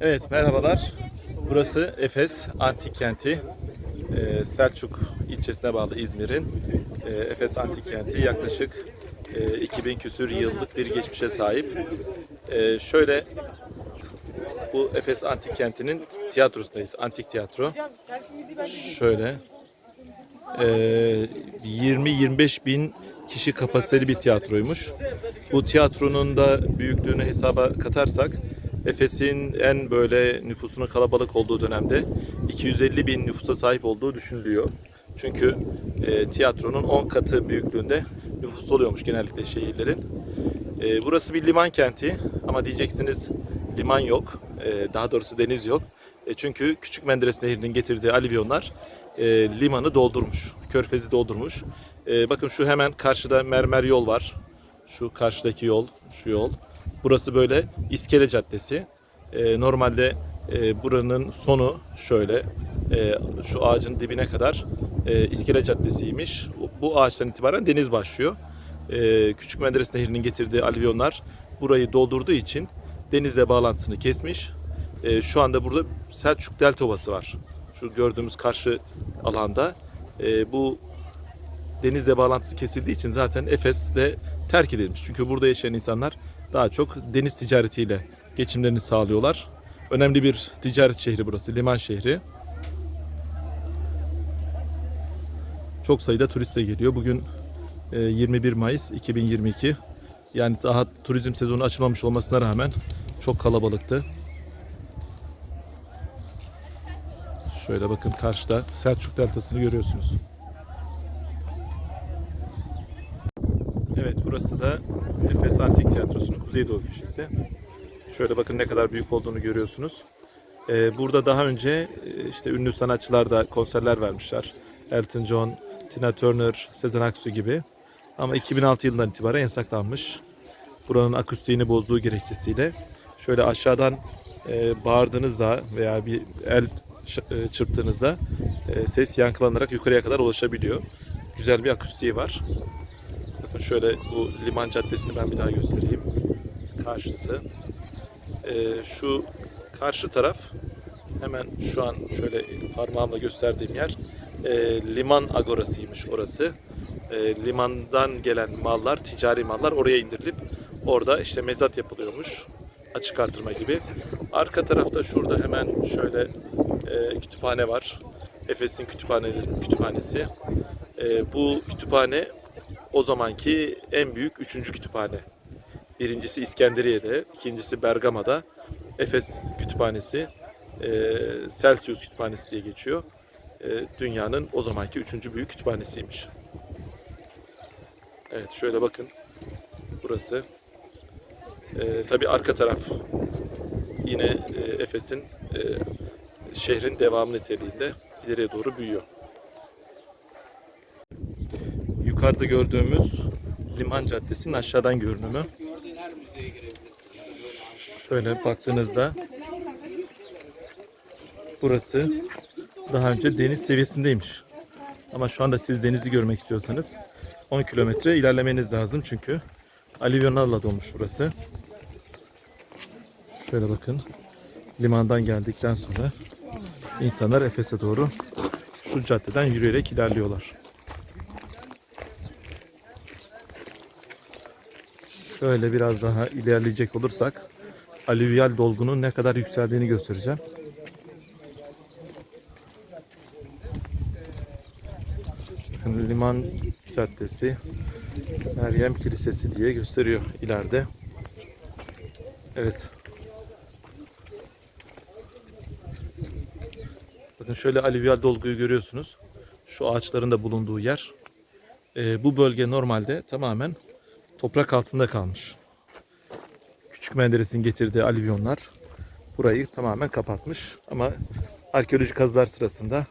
Evet merhabalar. Burası Efes Antik Kenti. Ee, Selçuk ilçesine bağlı İzmir'in e, Efes Antik Kenti yaklaşık e, 2000 küsür yıllık bir geçmişe sahip. E, şöyle bu Efes Antik Kenti'nin tiyatrosundayız. Antik tiyatro. Şöyle e, 20-25 bin kişi kapasiteli bir tiyatroymuş. Bu tiyatronun da büyüklüğünü hesaba katarsak Efes'in en böyle nüfusunun kalabalık olduğu dönemde 250 bin nüfusa sahip olduğu düşünülüyor. Çünkü e, tiyatronun 10 katı büyüklüğünde nüfus oluyormuş genellikle şehirlerin. E, burası bir liman kenti ama diyeceksiniz liman yok. E, daha doğrusu deniz yok. E, çünkü Küçük Menderes Nehri'nin getirdiği alivyonlar e, limanı doldurmuş. Körfezi doldurmuş. E, bakın şu hemen karşıda mermer yol var. Şu karşıdaki yol, şu yol. Burası böyle İskele Caddesi. E, normalde e, buranın sonu şöyle. e, şu ağacın dibine kadar e, İskele Caddesi'ymiş. Bu- ağaçtan itibaren deniz başlıyor. E, Küçük Menderes Nehri'nin getirdiği alivyonlar burayı doldurduğu için denizle bağlantısını kesmiş. E, şu anda burada Selçuk Delta Ovası var. Şu gördüğümüz karşı alanda. E, bu denizle bağlantısı kesildiği için zaten Efes de terk edilmiş. Çünkü burada yaşayan insanlar daha çok deniz ticaretiyle geçimlerini sağlıyorlar. Önemli bir ticaret şehri burası, liman şehri. Çok sayıda turist de geliyor. Bugün e, 21 Mayıs 2022. Yani daha turizm sezonu açılmamış olmasına rağmen çok kalabalıktı. Şöyle bakın karşıda Selçuk Deltası'nı görüyorsunuz. Evet burası da Efes Antik Tiyatrosu'nun Kuzeydoğu köşesi. Şöyle bakın ne kadar büyük olduğunu görüyorsunuz. Ee, burada daha önce e, işte ünlü sanatçılar da konserler vermişler. Elton John, Tina Turner, Sezen Aksu gibi. Ama 2006 yılından itibaren yasaklanmış. Buranın akustiğini bozduğu gerekçesiyle. Şöyle aşağıdan e, bağırdığınızda veya bir el e, çırptığınızda e, ses yankılanarak yukarıya kadar ulaşabiliyor. Güzel bir akustiği var. Şöyle bu liman caddesini ben bir daha göstereyim. Karşısı. Ee, şu karşı taraf hemen şu an şöyle parmağımla gösterdiğim yer e, liman agorasıymış orası. E, limandan gelen mallar, ticari mallar oraya indirilip orada işte mezat yapılıyormuş. Açık artırma gibi. Arka tarafta şurada hemen şöyle e, kütüphane var. Efes'in kütüphane, kütüphanesi. E, bu kütüphane o zamanki en büyük üçüncü kütüphane. Birincisi İskenderiye'de, ikincisi Bergama'da. Efes Kütüphanesi, e, Celsius Kütüphanesi diye geçiyor. E, dünyanın o zamanki üçüncü büyük kütüphanesiymiş. Evet şöyle bakın. Burası. E, tabii arka taraf yine e, Efes'in e, şehrin devamı niteliğinde ileriye doğru büyüyor. Yukarıda gördüğümüz Liman Caddesi'nin aşağıdan görünümü. Şöyle baktığınızda burası daha önce deniz seviyesindeymiş. Ama şu anda siz denizi görmek istiyorsanız 10 kilometre ilerlemeniz lazım çünkü alivyonlarla dolmuş burası. Şöyle bakın. Limandan geldikten sonra insanlar Efes'e doğru şu caddeden yürüyerek ilerliyorlar. Şöyle biraz daha ilerleyecek olursak alüvyal dolgunun ne kadar yükseldiğini göstereceğim. Liman Caddesi Meryem Kilisesi diye gösteriyor ileride. Evet. Bakın şöyle alüvyal dolguyu görüyorsunuz. Şu ağaçların da bulunduğu yer. Ee, bu bölge normalde tamamen toprak altında kalmış. Küçük Menderes'in getirdiği alüvyonlar burayı tamamen kapatmış. Ama arkeolojik kazılar sırasında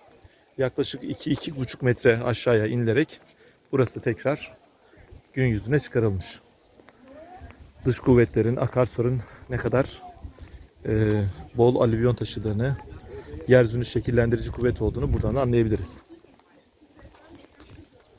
yaklaşık 2-2,5 metre aşağıya inilerek burası tekrar gün yüzüne çıkarılmış. Dış kuvvetlerin, akarsuların ne kadar e, bol alüvyon taşıdığını, yeryüzünü şekillendirici kuvvet olduğunu buradan da anlayabiliriz.